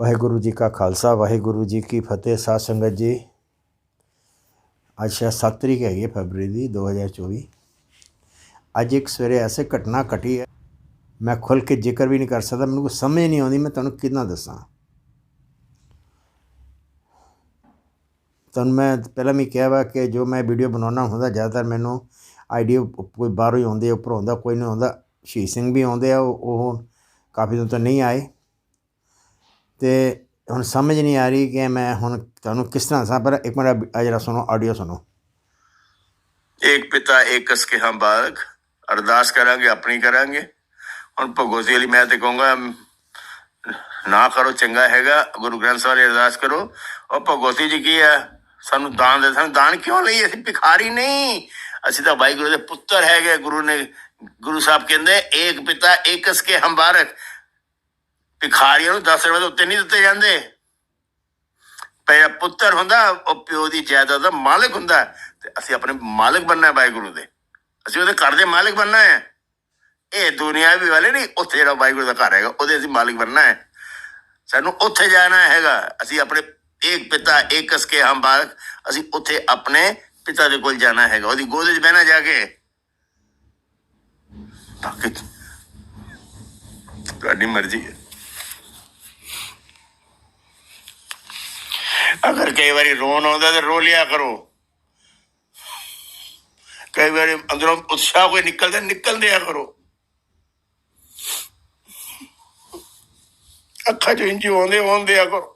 ਵਾਹਿਗੁਰੂ ਜੀ ਕਾ ਖਾਲਸਾ, ਵਾਹਿਗੁਰੂ ਜੀ ਕੀ ਫਤਿਹ। ਸਾਧ ਸੰਗਤ ਜੀ, ਅੱਜ ਸ਼ਾਇਦ 7 ਤਰੀਕ ਹੈਗੀ ਹੈ ਫਰਵਰੀ ਦੀ 2024 ਅੱਜ ਇੱਕ ਸਵੇਰੇ ਐਸੇ ਘਟਨਾ ਘਟੀ ਹੈ, ਮੈਂ ਖੁੱਲ ਕੇ ਜ਼ਿਕਰ ਵੀ ਨਹੀਂ ਕਰ ਸਕਦਾ, ਮੈਨੂੰ ਕੋਈ ਸਮਝ ਨਹੀਂ ਆਉਂਦੀ, ਮੈਂ ਤੁਹਾਨੂੰ ਕਿੰਨਾ ਦੱਸਾਂ। ਤੁਹਾਨੂੰ ਮੈਂ ਪਹਿਲਾਂ ਵੀ ਕਿਹਾ ਵਾ ਕਿ ਜੋ ਮੈਂ ਵੀਡੀਓ ਬਣਾਉਣਾ ਹੁੰਦਾ, ਜ਼ਿਆਦਾਤਰ ਮੈਨੂੰ ਆਈਡੀਆ ਕੋਈ ਬਾਹਰੋਂ ਹੀ ਆਉਂਦੇ ਉੱਪਰੋਂ ਆਉਂਦਾ, ਕੋਈ ਨਹੀਂ ਆਉਂਦਾ। ਸ਼ਹੀਦ ਸਿੰਘ ਵੀ ਆਉਂਦੇ ਆ ਉਹ ਕਾਫੀ ਦਿਨ ਤੋਂ ਨਹੀਂ ਆਏ। ਤੇ ਹੁਣ ਸਮਝ ਨਹੀਂ ਆ ਰਹੀ ਕਿ ਮੈਂ ਹੁਣ ਤੁਹਾਨੂੰ ਕਿਸ ਤਰ੍ਹਾਂ ਸਾਂ ਪਰ ਇੱਕ ਮਿੰਟ ਜਰਾ ਸੁਣੋ, ਆਡੀਓ ਸੁਣੋ। ਇੱਕ ਪਿਤਾ, ਇੱਕ ਕਸ ਹਮ ਬਾਲਕ ਅਰਦਾਸ ਕਰਾਂਗੇ, ਆਪਣੀ ਕਰਾਂਗੇ। ਹੁਣ ਭਗਵਤੀ ਵਾਲੀ ਮੈਂ ਤੇ ਕਹੂੰਗਾ, ਨਾ ਕਰੋ, ਚੰਗਾ ਹੈਗਾ, ਗੁਰੂ ਗ੍ਰੰਥ ਸਾਹਿਬ ਦੀ ਅਰਦਾਸ ਕਰੋ। ਉਹ ਭਗੋਸ਼ੀ ਜੀ ਕੀ ਆ ਸਾਨੂੰ ਦਾਨ ਦੇ, ਸਾਨੂੰ ਦਾਨ ਕਿਉਂ ਲਈ? ਅਸੀਂ ਭਿਖਾਰੀ ਨਹੀਂ। ਅਸੀਂ ਤਾਂ ਵਾਹਿਗੁਰੂ ਦੇ ਪੁੱਤਰ ਹੈਗੇ, ਗੁਰੂ ਨੇ, ਗੁਰੂ ਸਾਹਿਬ ਕਹਿੰਦੇ, ਇੱਕ ਪਿਤਾ, ਇੱਕ ਕਸ ਹਮ ਬਾਲਕ ਭਿਖਾਰੀਆਂ ਨੂੰ 10 ਰੁਪਏ ਦੇ ਉੱਤੇ ਨਹੀਂ ਦਿੱਤੇ ਜਾਂਦੇ। ਪਿਆ ਪੁੱਤਰ ਹੁੰਦਾ, ਉਹ ਪਿਓ ਦੀ ਜਾਇਦਾਦ ਦਾ ਮਾਲਕ ਹੁੰਦਾ। ਤੇ ਅਸੀਂ ਆਪਣੇ ਮਾਲਕ ਬਣਨਾ ਹੈ ਵਾਹਿਗੁਰੂ ਦੇ। ਅਸੀਂ ਉਹਦੇ ਘਰ ਦੇ ਮਾਲਕ ਬਣਨਾ ਹੈ। ਇਹ ਦੁਨੀਆਵੀ ਵਾਲੇ ਨਹੀਂ, ਉੱਥੇ ਜਿਹੜਾ ਵਾਹਿਗੁਰੂ ਦਾ ਘਰ ਹੈਗਾ, ਉਹਦੇ ਅਸੀਂ ਮਾਲਕ ਬਣਨਾ ਹੈ। ਸਾਨੂੰ ਉੱਥੇ ਜਾਣਾ ਹੈਗਾ। ਅਸੀਂ ਆਪਣੇ ਇੱਕ ਪਿਤਾ, ਇੱਕ ਕਸ ਕੇ ਹਮ ਬਾਲਕ, ਅਸੀਂ ਉੱਥੇ ਆਪਣੇ ਪਿਤਾ ਦੇ ਕੋਲ ਜਾਣਾ ਹੈਗਾ। ਉਹਦੀ ਗੋਦ ਵਿੱਚ ਬਹਿਣਾ ਜਾ ਕੇ। ਬਾਕੀ ਤੁਹਾਡੀ ਮਰਜ਼ੀ ਹੈ। ਅਗਰ ਕਈ ਵਾਰੀ ਰੋਣ ਆਉਂਦਾ ਤੇ ਰੋ ਲਿਆ ਕਰੋ। ਕਈ ਵਾਰੀ ਅੰਦਰੋਂ ਉਤਸ਼ਾਹ ਕੋਈ ਨਿਕਲਦਾ, ਨਿਕਲ ਦਿਆ ਕਰੋ। ਅੱਖਾਂ ਚੋਂ ਇੰਜ ਆਉਂਦੇ ਆਉਂਦੇ ਆ ਕਰੋ।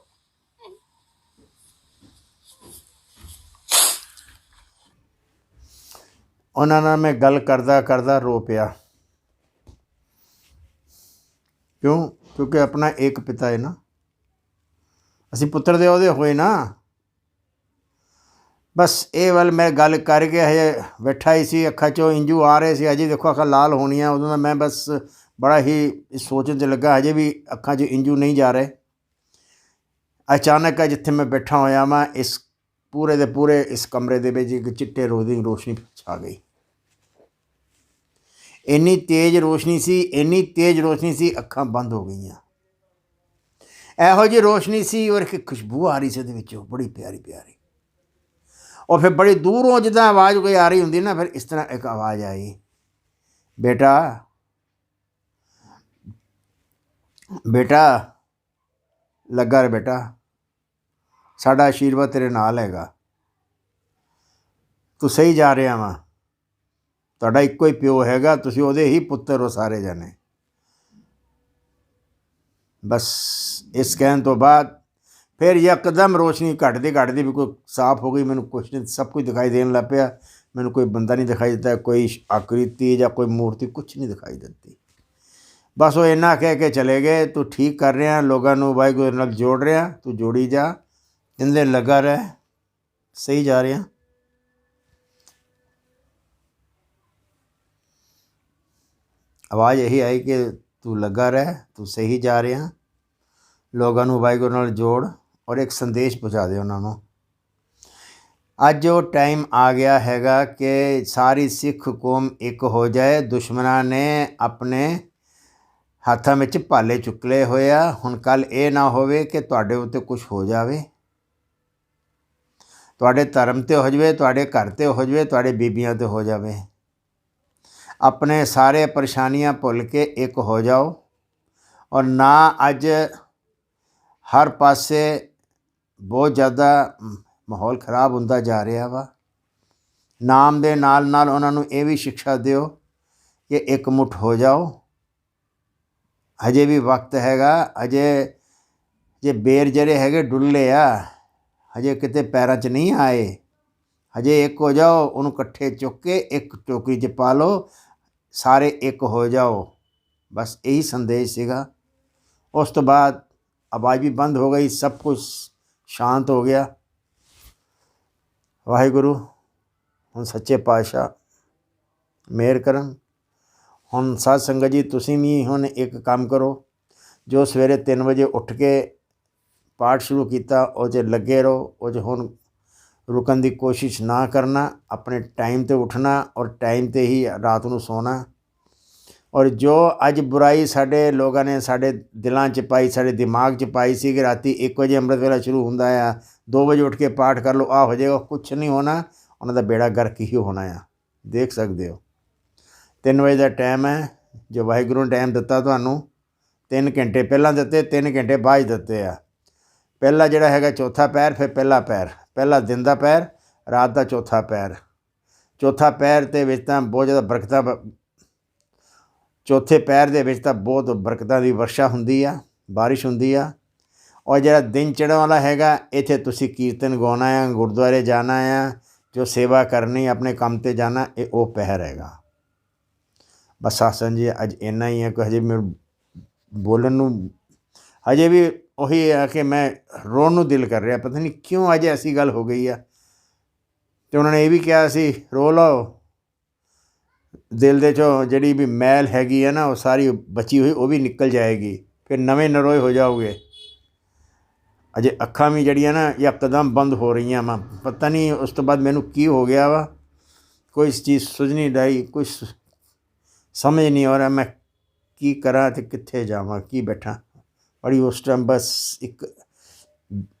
ਉਹਨਾਂ ਨਾਲ ਮੈਂ ਗੱਲ ਕਰਦਾ ਕਰਦਾ ਰੋ ਪਿਆ। ਕਿਉਂ? ਕਿਉਂਕਿ ਆਪਣਾ ਇੱਕ ਪਿਤਾ ਹੈ ਨਾ। ਅਸੀਂ ਪੁੱਤਰ ਦੇ ਉਹਦੇ ਹੋਏ ਨਾ। ਬਸ ਇਹ ਵੱਲ ਮੈਂ ਗੱਲ ਕਰਕੇ ਹਜੇ ਬੈਠਾ ਹੀ ਸੀ, ਅੱਖਾਂ ਚੋਂ ਇੰਜੂ ਆ ਰਹੇ ਸੀ। ਅਜੇ ਦੇਖੋ ਅੱਖਾਂ ਲਾਲ ਹੋਣੀਆਂ, ਉਦੋਂ ਦਾ ਮੈਂ ਬਸ ਬੜਾ ਹੀ ਸੋਚਣ 'ਤੇ ਲੱਗਾ, ਹਜੇ ਵੀ ਅੱਖਾਂ 'ਚ ਇੰਜੂ ਨਹੀਂ ਜਾ ਰਹੇ। ਅਚਾਨਕ ਜਿੱਥੇ ਮੈਂ ਬੈਠਾ ਹੋਇਆ ਮੈਂ ਇਸ ਪੂਰੇ ਦੇ ਪੂਰੇ ਇਸ ਕਮਰੇ ਦੇ ਵਿੱਚ ਇੱਕ ਚਿੱਟੇ ਰੋਦੀ ਰੋਸ਼ਨੀ ਛਾ ਗਈ। ਇੰਨੀ ਤੇਜ਼ ਰੋਸ਼ਨੀ ਸੀ, ਇੰਨੀ ਤੇਜ਼ ਰੋਸ਼ਨੀ ਸੀ, ਅੱਖਾਂ ਬੰਦ ਹੋ ਗਈਆਂ। ਇਹੋ ਜਿਹੀ ਰੋਸ਼ਨੀ ਸੀ, ਔਰ ਇੱਕ ਖੁਸ਼ਬੂ ਆ ਰਹੀ ਸੀ ਉਹਦੇ ਵਿੱਚੋਂ ਬੜੀ ਪਿਆਰੀ ਪਿਆਰੀ। ਔਰ ਫਿਰ ਬੜੀ ਦੂਰੋਂ ਜਿੱਦਾਂ ਆਵਾਜ਼ ਕੋਈ ਆ ਰਹੀ ਹੁੰਦੀ ਨਾ, ਫਿਰ ਇਸ ਤਰ੍ਹਾਂ ਇੱਕ ਆਵਾਜ਼ ਆਈ, ਬੇਟਾ ਬੇਟਾ, ਲੱਗਾ ਰੇ ਬੇਟਾ, ਸਾਡਾ ਆਸ਼ੀਰਵਾਦ ਤੇਰੇ ਨਾਲ ਹੈਗਾ। ਤੂੰ ਸਹੀ ਜਾ ਰਿਹਾ ਵਾ। ਤੁਹਾਡਾ ਇੱਕੋ ਹੀ ਪਿਓ ਹੈਗਾ, ਤੁਸੀਂ ਉਹਦੇ ਹੀ ਪੁੱਤਰ ਹੋ ਸਾਰੇ ਜਾਣੇ। ਬਸ ਇਸ ਕਹਿਣ ਤੋਂ ਬਾਅਦ ਫਿਰ ਯਕਦਮ ਰੋਸ਼ਨੀ ਘਟਦੀ ਘਟਦੀ ਵੀ ਕੋਈ ਸਾਫ਼ ਹੋ ਗਈ ਮੈਨੂੰ ਕੁਛ ਨਹੀਂ ਸਭ ਕੁਝ ਦਿਖਾਈ ਦੇਣ ਲੱਗ ਪਿਆ ਮੈਨੂੰ ਕੋਈ ਬੰਦਾ ਨਹੀਂ ਦਿਖਾਈ ਦਿੱਤਾ ਕੋਈ ਆਕ੍ਰਿਤੀ ਜਾਂ ਕੋਈ ਮੂਰਤੀ ਕੁਛ ਨਹੀਂ ਦਿਖਾਈ ਦਿੱਤੀ ਬਸ ਉਹ ਇੰਨਾ ਕਹਿ ਕੇ ਚਲੇ ਗਏ ਤੂੰ ਠੀਕ ਕਰ ਰਿਹਾ ਲੋਕਾਂ ਨੂੰ ਵਾਹਿਗੁਰੂ ਨਾਲ ਜੋੜ ਰਿਹਾ ਤੂੰ ਜੋੜੀ ਜਾ ਕਹਿੰਦੇ ਲੱਗਾ ਰਹਿ ਸਹੀ ਜਾ ਰਿਹਾ ਆਵਾਜ਼ ਇਹੀ ਆਈ ਕਿ ਤੂੰ ਲੱਗਾ ਰਹਿ, ਤੂੰ ਸਹੀ ਜਾ ਰਿਹਾ। ਲੋਕਾਂ ਨੂੰ ਵਾਹਿਗੁਰੂ ਨਾਲ ਜੋੜ ਔਰ ਇੱਕ ਸੰਦੇਸ਼ ਪਹੁੰਚਾ ਦੇ ਉਹਨਾਂ ਨੂੰ। ਅੱਜ ਉਹ ਟਾਈਮ ਆ ਗਿਆ ਹੈਗਾ ਕਿ ਸਾਰੀ ਸਿੱਖ ਕੌਮ ਇੱਕ ਹੋ ਜਾਏ। ਦੁਸ਼ਮਣਾਂ ਨੇ ਆਪਣੇ ਹੱਥਾਂ ਵਿੱਚ ਭਾਲੇ ਚੁੱਕਲੇ ਹੋਏ ਆ। ਹੁਣ ਕੱਲ ਇਹ ਨਾ ਹੋਵੇ ਕਿ ਤੁਹਾਡੇ ਉੱਤੇ ਕੁਝ ਹੋ ਜਾਵੇ। ਤੁਹਾਡੇ ਧਰਮ ਤੇ ਹੋ ਜਾਵੇ, ਤੁਹਾਡੇ ਘਰ ਤੇ ਹੋ ਜਾਵੇ, ਤੁਹਾਡੇ ਬੀਬੀਆਂ ਤੇ ਹੋ ਜਾਵੇ। ਆਪਣੇ ਸਾਰੇ ਪਰੇਸ਼ਾਨੀਆਂ ਭੁੱਲ ਕੇ ਇੱਕ ਹੋ ਜਾਓ ਔਰ ਨਾ ਅੱਜ ਹਰ ਪਾਸੇ ਬਹੁਤ ਜ਼ਿਆਦਾ ਮਾਹੌਲ ਖਰਾਬ ਹੁੰਦਾ ਜਾ ਰਿਹਾ ਵਾ। ਨਾਮ ਦੇ ਨਾਲ ਨਾਲ ਉਹਨਾਂ ਨੂੰ ਇਹ ਵੀ ਸਿੱਖਿਆ ਦਿਓ ਕਿ ਇੱਕ ਮੁੱਠ ਹੋ ਜਾਓ। ਹਜੇ ਵੀ ਵਕਤ ਹੈਗਾ, ਹਜੇ ਜੇ ਬੇਰ ਜਿਹੜੇ ਹੈਗੇ ਡੁੱਲੇ ਆ, ਹਜੇ ਕਿਤੇ ਪੈਰਾਂ 'ਚ ਨਹੀਂ ਆਏ, ਹਜੇ ਇੱਕ ਹੋ ਜਾਓ, ਉਹਨੂੰ ਇਕੱਠੇ ਚੁੱਕ ਕੇ ਇੱਕ ਟੋਕਰੀ 'ਚ ਪਾ ਲਓ ਸਾਰੇ ਇੱਕ ਹੋ ਜਾਓ। ਬਸ ਇਹੀ ਸੰਦੇਸ਼ ਸੀਗਾ। ਉਸ ਤੋਂ ਬਾਅਦ ਆਵਾਜ਼ ਵੀ ਬੰਦ ਹੋ ਗਈ, ਸਭ ਕੁਝ ਸ਼ਾਂਤ ਹੋ ਗਿਆ। ਵਾਹਿਗੁਰੂ, ਹੁਣ ਸੱਚੇ ਪਾਤਸ਼ਾਹ, ਮਿਹਰ ਕਰਨ। ਹੁਣ ਸਾਧ ਸੰਗਤ ਜੀ, ਤੁਸੀਂ ਵੀ ਹੁਣ ਇੱਕ ਕੰਮ ਕਰੋ। ਜੋ ਸਵੇਰੇ 3 ਵਜੇ ਉੱਠ ਕੇ ਪਾਠ ਸ਼ੁਰੂ ਕੀਤਾ, ਉਹ 'ਚ ਲੱਗੇ ਰਹੋ। ਉਹ 'ਚ ਹੁਣ ਰੁਕਣ ਦੀ ਕੋਸ਼ਿਸ਼ ਨਾ ਕਰਨਾ, ਆਪਣੇ ਟਾਈਮ ਤੇ ਉੱਠਣਾ ਔਰ ਟਾਈਮ ਤੇ ਹੀ ਰਾਤ ਨੂੰ ਸੌਣਾ। ਔਰ ਜੋ ਅੱਜ ਬੁਰਾਈ ਸਾਡੇ ਲੋਕਾਂ ਨੇ ਸਾਡੇ ਦਿਲਾਂ 'ਚ ਪਾਈ, ਸਾਡੇ ਦਿਮਾਗ 'ਚ ਪਾਈ ਸੀ ਕਿ ਰਾਤੀ 1 ਵਜੇ ਅੰਮ੍ਰਿਤ ਵੇਲਾ ਸ਼ੁਰੂ ਹੁੰਦਾ ਆ 2 ਵਜੇ ਉੱਠ ਕੇ ਪਾਠ ਕਰ ਲਓ ਆ ਹੋ ਜਾਏਗਾ ਕੁਝ ਨਹੀਂ ਹੋਣਾ, ਉਹਨਾਂ ਦਾ ਬੇੜਾ ਗਰਕ ਹੀ ਹੋਣਾ ਆ। ਦੇਖ ਸਕਦੇ ਹੋ। 3 ਵਜੇ ਦਾ ਟਾਈਮ ਹੈ, ਜੋ ਵਾਹਿਗੁਰੂ ਨੇ ਟਾਈਮ ਦਿੱਤਾ ਤੁਹਾਨੂੰ 3 ਘੰਟੇ ਪਹਿਲਾਂ ਦਿੱਤੇ 3 ਘੰਟੇ ਬਾਅਦ ਦਿੱਤੇ ਆ। ਪਹਿਲਾ ਜਿਹੜਾ ਹੈਗਾ ਚੌਥਾ ਪੈਰ, ਫਿਰ ਪਹਿਲਾ ਪੈਰ। ਪਹਿਲਾ ਦਿਨ ਦਾ ਪੈਰ, ਰਾਤ ਦਾ ਚੌਥਾ ਪੈਰ। ਚੌਥਾ ਪੈਰ ਦੇ ਵਿੱਚ ਤਾਂ ਬਹੁਤ ਜ਼ਿਆਦਾ ਬਰਕਤਾਂ ਬ- ਚੌਥੇ ਪੈਰ ਦੇ ਵਿੱਚ ਤਾਂ ਬਹੁਤ ਬਰਕਤਾਂ ਦੀ ਵਰਸ਼ਾ ਹੁੰਦੀ ਆ, ਬਾਰਿਸ਼ ਹੁੰਦੀ ਆ। ਔਰ ਜਿਹੜਾ ਦਿਨ ਚੜ੍ਹਨ ਵਾਲਾ ਹੈਗਾ, ਇੱਥੇ ਤੁਸੀਂ ਕੀਰਤਨ ਗਾਉਣਾ ਆ, ਗੁਰਦੁਆਰੇ ਜਾਣਾ ਆ, ਜੋ ਸੇਵਾ ਕਰਨੀ, ਆਪਣੇ ਕੰਮ ਤੇ ਜਾਣਾ, ਇਹ ਉਹ ਪਹਿਰ ਹੈਗਾ। ਬਸ ਆਸਨ ਜੀ, ਅੱਜ ਇੰਨਾ ਹੀ ਹੈ ਕਿ ਹਜੇ ਮੇਰੇ ਬੋਲਣ ਨੂੰ, ਹਜੇ ਵੀ ਉਹੀ ਆ ਕਿ ਮੈਂ ਰੋਣ ਨੂੰ ਦਿਲ ਕਰ ਰਿਹਾ, ਪਤਾ ਨਹੀਂ ਕਿਉਂ ਅੱਜ ਐਸੀ ਗੱਲ ਹੋ ਗਈ ਆ। ਤੇ ਉਹਨਾਂ ਨੇ ਇਹ ਵੀ ਕਿਹਾ ਸੀ, ਰੋ ਲਓ। ਦਿਲ ਦੇ ਚੋਂ ਜਿਹੜੀ ਵੀ ਮੈਲ ਹੈਗੀ ਆ ਨਾ, ਉਹ ਸਾਰੀ ਬਚੀ ਹੋਈ, ਉਹ ਵੀ ਨਿਕਲ ਜਾਏਗੀ। ਫਿਰ ਨਵੇਂ ਨਰੋਏ ਹੋ ਜਾਓਗੇ। ਅਜੇ ਅੱਖਾਂ ਵੀ ਜਿਹੜੀਆਂ ਨਾ ਯਕਦਮ ਬੰਦ ਹੋ ਰਹੀਆਂ ਵਾ। ਪਤਾ ਨਹੀਂ ਉਸ ਤੋਂ ਬਾਅਦ ਮੈਨੂੰ ਕੀ ਹੋ ਗਿਆ ਵਾ। ਕੋਈ ਚੀਜ਼ ਸੁਝ ਨਹੀਂ ਰਹੀ ਕੁਝ ਸਮਝ ਨਹੀਂ ਆ ਰਿਹਾ ਮੈਂ ਕੀ ਕਰਾਂ ਤੇ ਕਿੱਥੇ ਜਾਵਾਂ, ਕੀ ਬੈਠਾਂ। ਬੜੀ ਉਸ ਟਾਈਮ ਬਸ ਇੱਕ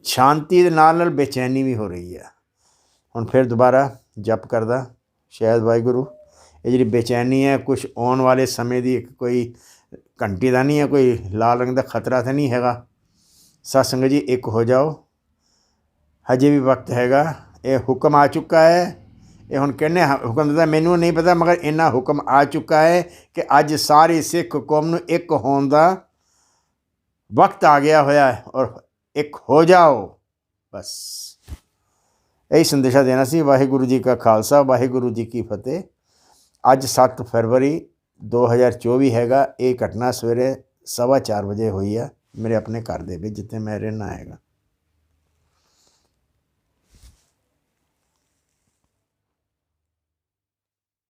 ਸ਼ਾਂਤੀ ਦੇ ਨਾਲ ਨਾਲ ਬੇਚੈਨੀ ਵੀ ਹੋ ਰਹੀ ਆ। ਹੁਣ ਫਿਰ ਦੁਬਾਰਾ ਜਪ ਕਰਦਾ, ਸ਼ਾਇਦ ਵਾਹਿਗੁਰੂ, ਇਹ ਜਿਹੜੀ ਬੇਚੈਨੀ ਹੈ ਕੁਝ ਆਉਣ ਵਾਲੇ ਸਮੇਂ ਦੀ ਇੱਕ ਕੋਈ ਘੰਟੀ ਦਾ ਨਹੀਂ ਹੈ, ਕੋਈ ਲਾਲ ਰੰਗ ਦਾ ਖਤਰਾ ਤਾਂ ਨਹੀਂ ਹੈਗਾ। ਸਤਸੰਗ ਜੀ, ਇੱਕ ਹੋ ਜਾਓ। ਹਜੇ ਵੀ ਵਕਤ ਹੈਗਾ। ਇਹ ਹੁਕਮ ਆ ਚੁੱਕਾ ਹੈ। ਇਹ ਹੁਣ ਕਹਿੰਨੇ ਹੁਕਮ ਦਿੱਤਾ? ਮੈਨੂੰ ਨਹੀਂ ਪਤਾ, ਮਗਰ ਇੰਨਾ ਹੁਕਮ ਆ ਚੁੱਕਾ ਹੈ ਕਿ ਅੱਜ ਸਾਰੀ ਸਿੱਖ ਕੌਮ ਨੂੰ ਇੱਕ ਹੋਣ ਦਾ ਵਕਤ ਆ ਗਿਆ ਹੋਇਆ ਹੈ ਔਰ ਇੱਕ ਹੋ ਜਾਓ। ਬਸ। ਇਹੀ ਸੰਦੇਸ਼ਾ ਦੇਣਾ ਸੀ, ਵਾਹਿਗੁਰੂ ਜੀ ਕਾ ਖਾਲਸਾ, ਵਾਹਿਗੁਰੂ ਜੀ ਕੀ ਫਤਿਹ। ਅੱਜ 7 ਫਰਵਰੀ 2024 ਹੈਗਾ, ਇਹ ਘਟਨਾ ਸਵੇਰੇ ਸਵਾ ਚਾਰ ਵਜੇ ਹੋਈ ਆ, ਮੇਰੇ ਆਪਣੇ ਘਰ ਦੇ ਵਿੱਚ ਜਿੱਥੇ ਮੈਂ ਰਹਿਣਾ ਹੈਗਾ।